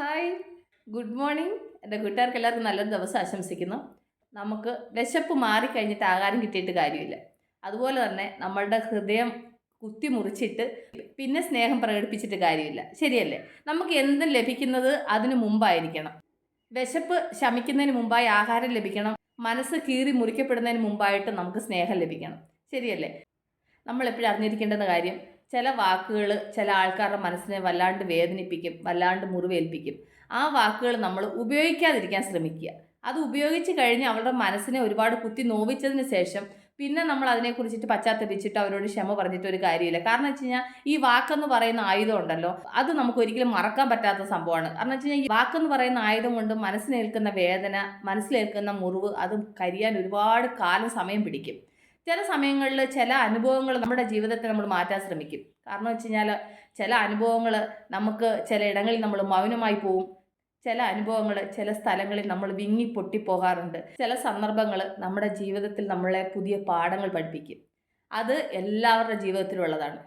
Hi good morning എന്റെ കൂട്ടുകാർക്ക് എല്ലാവർക്കും നല്ലൊരു ദിവസം ആശംസിക്കുന്നു. നമുക്ക് വിശപ്പ് മാറിക്കഴിഞ്ഞിട്ട് ആഹാരം കിട്ടിയിട്ട് കാര്യമില്ല. അതുപോലെ തന്നെ നമ്മളുടെ ഹൃദയം കുത്തി മുറിച്ചിട്ട് പിന്നെ സ്നേഹം പ്രകടിപ്പിച്ചിട്ട് കാര്യമില്ല. ശരിയല്ലേ? നമുക്ക് എന്തും ലഭിക്കുന്നത് അതിനു മുമ്പായിരിക്കണം. വിശപ്പ് ശമിക്കുന്നതിന് മുമ്പായി ആഹാരം ലഭിക്കണം. മനസ്സ് കീറി മുറിക്കപ്പെടുന്നതിന് മുമ്പായിട്ട് നമുക്ക് സ്നേഹം ലഭിക്കണം. ശരിയല്ലേ? നമ്മളെപ്പോഴും അറിഞ്ഞിരിക്കേണ്ടുന്ന കാര്യം ചില വാക്കുകൾ ചില ആൾക്കാരുടെ മനസ്സിനെ വല്ലാണ്ട് വേദനിപ്പിക്കും വല്ലാണ്ട് മുറിവേൽപ്പിക്കും. ആ വാക്കുകൾ നമ്മൾ ഉപയോഗിക്കാതിരിക്കാൻ ശ്രമിക്കുക. അത് ഉപയോഗിച്ച് കഴിഞ്ഞ് അവരുടെ മനസ്സിനെ ഒരുപാട് കുത്തി നോവിച്ചതിന് ശേഷം പിന്നെ നമ്മൾ അതിനെക്കുറിച്ചിട്ട് പശ്ചാത്തപിച്ചിട്ട് അവരോട് ക്ഷമ പറഞ്ഞിട്ട് ഒരു കാര്യമില്ല. കാരണം വെച്ച് കഴിഞ്ഞാൽ ഈ വാക്കെന്ന് പറയുന്ന ആയുധം ഉണ്ടല്ലോ അത് നമുക്ക് ഒരിക്കലും മറക്കാൻ പറ്റാത്ത സംഭവമാണ്. കാരണം വെച്ച് കഴിഞ്ഞാൽ ഈ വാക്കെന്ന് പറയുന്ന ആയുധം കൊണ്ട് മനസ്സിനേൽക്കുന്ന വേദന മനസ്സിലേൽക്കുന്ന മുറിവ് അത് കരിയാൻ ഒരുപാട് കാലം സമയം പിടിക്കും. ചില സമയങ്ങളിൽ ചില അനുഭവങ്ങൾ നമ്മുടെ ജീവിതത്തെ നമ്മൾ മാറ്റാൻ ശ്രമിക്കും. കാരണം വെച്ച് കഴിഞ്ഞാൽ ചില അനുഭവങ്ങൾ നമുക്ക് ചില ഇടങ്ങളിൽ നമ്മൾ മൗനമായി പോവും. ചില അനുഭവങ്ങൾ ചില സ്ഥലങ്ങളിൽ നമ്മൾ വിങ്ങി പൊട്ടിപ്പോകാറുണ്ട്. ചില സന്ദർഭങ്ങൾ നമ്മുടെ ജീവിതത്തിൽ നമ്മളെ പുതിയ പാഠങ്ങൾ പഠിപ്പിക്കും. അത് എല്ലാവരുടെ ജീവിതത്തിലുള്ളതാണ്.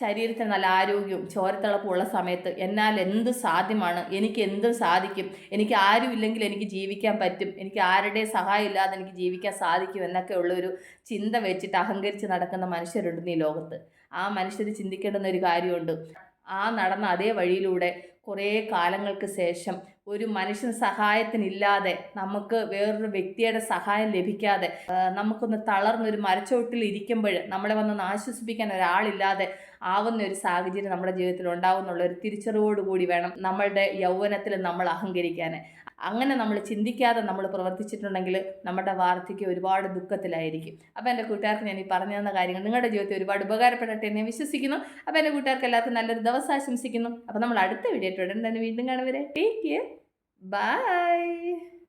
ശരീരത്തിന് നല്ല ആരോഗ്യവും ചോരത്തിളപ്പുള്ള സമയത്ത് എന്നാൽ എന്ത് സാധ്യമാണ്? എനിക്ക് എന്തും സാധിക്കും? എനിക്ക് ആരും ഇല്ലെങ്കിൽ എനിക്ക് ജീവിക്കാൻ പറ്റും. എനിക്ക് ആരുടെ സഹായം ഇല്ലാതെ എനിക്ക് ജീവിക്കാൻ സാധിക്കും എന്നൊക്കെ ഉള്ളൊരു ചിന്ത വെച്ചിട്ട് അഹങ്കരിച്ച് നടക്കുന്ന മനുഷ്യരുണ്ട് ഈ ലോകത്ത്. ആ മനുഷ്യർ ചിന്തിക്കേണ്ടുന്ന ഒരു കാര്യമുണ്ട്. ആ നടന്ന അതേ വഴിയിലൂടെ കുറേ കാലങ്ങൾക്ക് ശേഷം ഒരു മനുഷ്യൻ സഹായത്തിനില്ലാതെ നമുക്ക് വേറൊരു വ്യക്തിയുടെ സഹായം ലഭിക്കാതെ നമുക്കൊന്ന് തളർന്നൊരു മരച്ചോട്ടിൽ ഇരിക്കുമ്പോൾ നമ്മളെ വന്നൊന്ന് ആശ്വസിപ്പിക്കാൻ ഒരാളില്ലാതെ ആവുന്ന ഒരു സാഹചര്യം നമ്മുടെ ജീവിതത്തിൽ ഉണ്ടാവുന്നുള്ള ഒരു തിരിച്ചറിവോടുകൂടി വേണം നമ്മളുടെ യൗവനത്തിൽ നമ്മൾ അഹങ്കരിക്കാൻ. അങ്ങനെ നമ്മൾ ചിന്തിക്കാതെ നമ്മൾ പ്രവർത്തിച്ചിട്ടുണ്ടെങ്കിൽ നമ്മുടെ വാർദ്ധക്യം ഒരുപാട് ദുഃഖത്തിലായിരിക്കും. അപ്പോൾ എന്റെ കൂട്ടുകാർക്ക് ഞാൻ ഈ പറഞ്ഞു തന്ന കാര്യങ്ങൾ നിങ്ങളുടെ ജീവിതത്തിൽ ഒരുപാട് ഉപകാരപ്പെടട്ടെ എന്നെ വിശ്വസിക്കുന്നു. അപ്പോൾ എന്റെ കൂട്ടുകാർക്ക് എല്ലാവർക്കും നല്ലൊരു ദിവസം ആശംസിക്കുന്നു. അപ്പോൾ നമ്മൾ അടുത്ത വീഡിയോ ഉടൻ തന്നെ വീണ്ടും കാണുവരെ ടേക്ക് കെയർ Bye.